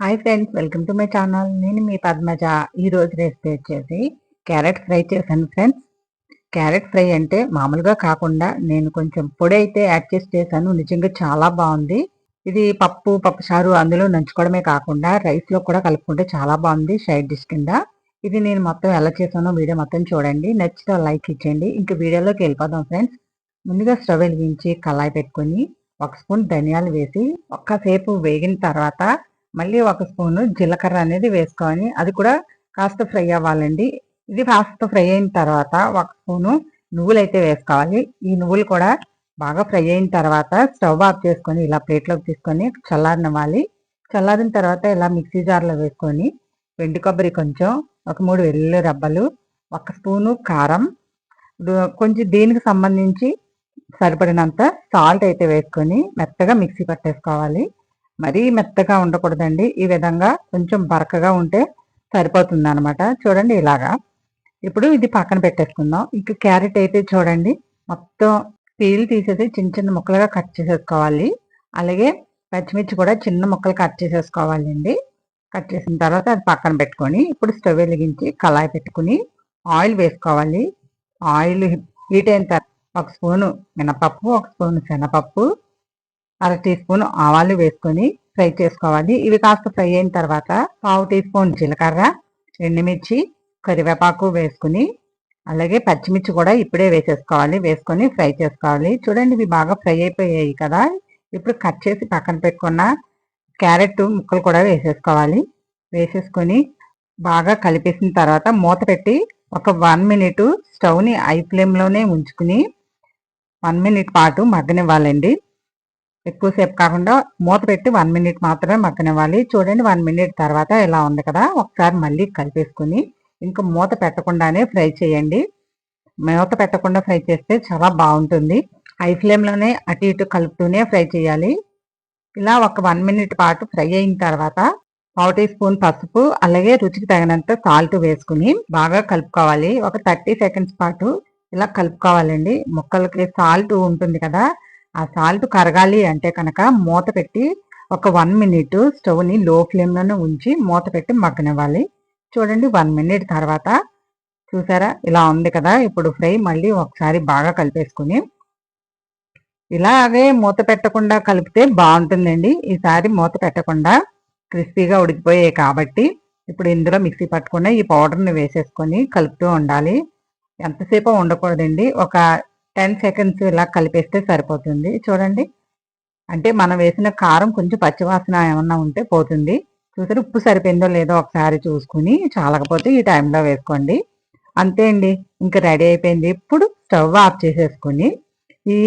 Hi friends welcome to my channel నేను మీ పద్మజ. ఈ రోజు రెసిపీ వచ్చేసి క్యారెట్ ఫ్రై చేశాను ఫ్రెండ్స్ క్యారెట్ ఫ్రై అంటే మామూలుగా కాకుండా నేను కొంచెం పొడి అయితే యాడ్ చేసి చేశాను. నిజంగా చాలా బాగుంది. ఇది పప్పు పప్పు చారు అందులో నంచుకోవడమే కాకుండా రైస్లో కూడా కలుపుకుంటే చాలా బాగుంది సైడ్ డిష్ కింద. ఇది నేను మొత్తం ఎలా చేశానో వీడియో మొత్తం చూడండి. నచ్చితే లైక్ ఇచ్చేయండి. ఇంక వీడియోలోకి వెళ్ళిపోదాం ఫ్రెండ్స్ ముందుగా స్టవ్ వెలిగించి కళాయి పెట్టుకొని ఒక స్పూన్ ధనియాలు వేసి ఒక్కసేపు వేగిన తర్వాత మళ్ళీ ఒక స్పూను జీలకర్ర అనేది వేసుకొని అది కూడా కాస్త ఫ్రై అవ్వాలండి. ఇది కాస్త ఫ్రై అయిన తర్వాత ఒక స్పూను నువ్వులు అయితే వేసుకోవాలి. ఈ నువ్వులు కూడా బాగా ఫ్రై అయిన తర్వాత స్టవ్ ఆఫ్ చేసుకొని ఇలా ప్లేట్లోకి తీసుకొని చల్లారనివ్వాలి. చల్లారిన తర్వాత ఇలా మిక్సీ జార్లో వేసుకొని వెండి కొబ్బరి కొంచెం ఒక మూడు వెల్లుల్లి రబ్బలు ఒక స్పూను కారం కొంచెం దీనికి సంబంధించి సరిపడినంత సాల్ట్ అయితే వేసుకొని మెత్తగా మిక్సీ పట్టేసుకోవాలి. మరీ మెత్తగా ఉండకూడదండి. ఈ విధంగా కొంచెం బరకగా ఉంటే సరిపోతుంది అనమాట చూడండి ఇలాగా. ఇప్పుడు ఇది పక్కన పెట్టేసుకుందాం. ఇంక క్యారెట్ అయితే చూడండి మొత్తం పీల్ తీసేసి చిన్న చిన్న ముక్కలుగా కట్ చేసేసుకోవాలి. అలాగే పచ్చిమిర్చి కూడా చిన్న ముక్కలు కట్ చేసేసుకోవాలండి. కట్ చేసిన తర్వాత అది పక్కన పెట్టుకొని ఇప్పుడు స్టవ్ వెలిగించి కళాయి పెట్టుకుని ఆయిల్ వేసుకోవాలి. ఆయిల్ హీట్ అయిన తర్వాత ఒక స్పూను మినపప్పు ఒక స్పూన్ శనపప్పు అర టీ స్పూన్ ఆవాలు వేసుకొని ఫ్రై చేసుకోవాలి. ఇవి కాస్త ఫ్రై అయిన తర్వాత పావు టీ స్పూన్ జీలకర్ర ఎండుమిర్చి కరివేపాకు వేసుకుని అలాగే పచ్చిమిర్చి కూడా ఇప్పుడే వేసేసుకోవాలి. వేసుకొని ఫ్రై చేసుకోవాలి. చూడండి ఇవి బాగా ఫ్రై అయిపోయాయి కదా. ఇప్పుడు కట్ చేసి పక్కన పెట్టుకున్న క్యారెట్ ముక్కలు కూడా వేసేసుకోవాలి. వేసేసుకొని బాగా కలిపేసిన తర్వాత మూత పెట్టి ఒక వన్ మినిట్ స్టవ్ని ఐ ఫ్లేమ్లోనే ఉంచుకుని వన్ మినిట్ పాటు మగ్గనివ్వాలండి. ఎక్కువసేపు కాకుండా మూత పెట్టి వన్ మినిట్ మాత్రమే మగ్గనివ్వాలి. చూడండి వన్ మినిట్ తర్వాత ఇలా ఉంది కదా. ఒకసారి మళ్ళీ కలిపేసుకుని ఇంకా మూత పెట్టకుండానే ఫ్రై చేయండి. మూత పెట్టకుండా ఫ్రై చేస్తే చాలా బాగుంటుంది. హై ఫ్లేమ్లోనే అటు ఇటు కలుపుతూనే ఫ్రై చేయాలి. ఇలా ఒక వన్ మినిట్ పాటు ఫ్రై అయిన తర్వాత పావు టీ స్పూన్ పసుపు అలాగే రుచికి తగినంత సాల్ట్ వేసుకుని బాగా కలుపుకోవాలి. ఒక థర్టీ సెకండ్స్ పాటు ఇలా కలుపుకోవాలండి. ముక్కలకి సాల్ట్ ఉంటుంది కదా. ఆ సాల్ట్ కరగాలి అంటే కనుక మూత పెట్టి ఒక వన్ మినిట్ స్టవ్ని లో ఫ్లేమ్లోనే ఉంచి మూత పెట్టి మగ్గనివ్వాలి. చూడండి వన్ మినిట్ తర్వాత చూసారా? ఇలా ఉంది కదా? ఇప్పుడు ఫ్రై మళ్ళీ ఒకసారి బాగా కలిపేసుకుని ఇలాగే మూత పెట్టకుండా కలిపితే బాగుంటుందండి. ఈసారి మూత పెట్టకుండా క్రిస్పీగా ఉడికిపోయాయి కాబట్టి ఇప్పుడు ఇందులో మిక్సీ పట్టుకుని ఈ పౌడర్ని వేసేసుకొని కలుపుతూ ఉండాలి. ఎంతసేపు ఉండకూడదండి. ఒక టెన్ సెకండ్స్ ఇలా కలిపేస్తే సరిపోతుంది. చూడండి. అంటే మనం వేసిన కారం కొంచెం పచ్చివాసన ఏమన్నా ఉంటే పోతుంది. చూసారు? ఉప్పు సరిపోయిందో లేదో ఒకసారి చూసుకుని చాలకపోతే ఈ టైంలో వేసుకోండి. అంతే అండి. ఇంకా రెడీ అయిపోయింది. ఇప్పుడు స్టవ్ ఆఫ్ చేసేసుకుని ఈ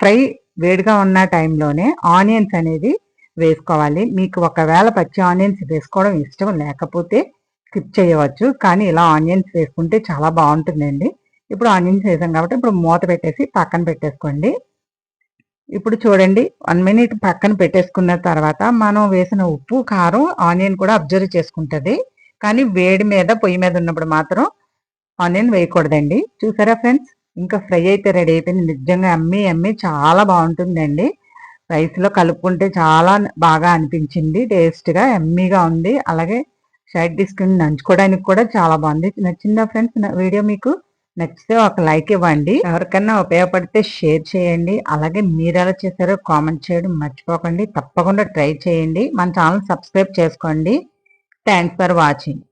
ఫ్రై వేడిగా ఉన్న టైంలోనే ఆనియన్స్ అనేది వేసుకోవాలి. మీకు ఒకవేళ పచ్చి ఆనియన్స్ వేసుకోవడం ఇష్టం లేకపోతే స్కిప్ చేయవచ్చు. కానీ ఇలా ఆనియన్స్ వేసుకుంటే చాలా బాగుంటుందండి. ఇప్పుడు ఆనియన్స్ వేసాం కాబట్టి ఇప్పుడు మూత పెట్టేసి పక్కన పెట్టేసుకోండి. ఇప్పుడు చూడండి వన్ మినిట్ పక్కన పెట్టేసుకున్న తర్వాత మనం వేసిన ఉప్పు కారం ఆనియన్ కూడా అబ్జర్వ్ చేసుకుంటుంది. కానీ వేడి మీద పొయ్యి మీద ఉన్నప్పుడు మాత్రం ఆనియన్ వేయకూడదండి. చూసారా ఫ్రెండ్స్? ఇంకా ఫ్రై అయితే రెడీ అయిపోయింది. నిజంగా అమ్మి అమ్మి చాలా బాగుంటుందండి. రైస్లో కలుపుకుంటే చాలా బాగా అనిపించింది. టేస్ట్గా ఎమ్మీగా ఉంది. అలాగే సైడ్ డిస్క్ నంచుకోవడానికి కూడా చాలా బాగుంది. నచ్చిందా ఫ్రెండ్స్ వీడియో మీకు? నచ్చితే ఒక లైక్ ఇవ్వండి. ఎవరికైనా ఉపయోగపడితే షేర్ చేయండి. అలాగే మీరు ఎలా చేశారో కామెంట్ చేయడం మర్చిపోకండి. తప్పకుండా ట్రై చేయండి. మన ఛానల్ సబ్స్క్రైబ్ చేసుకోండి. Thanks for watching.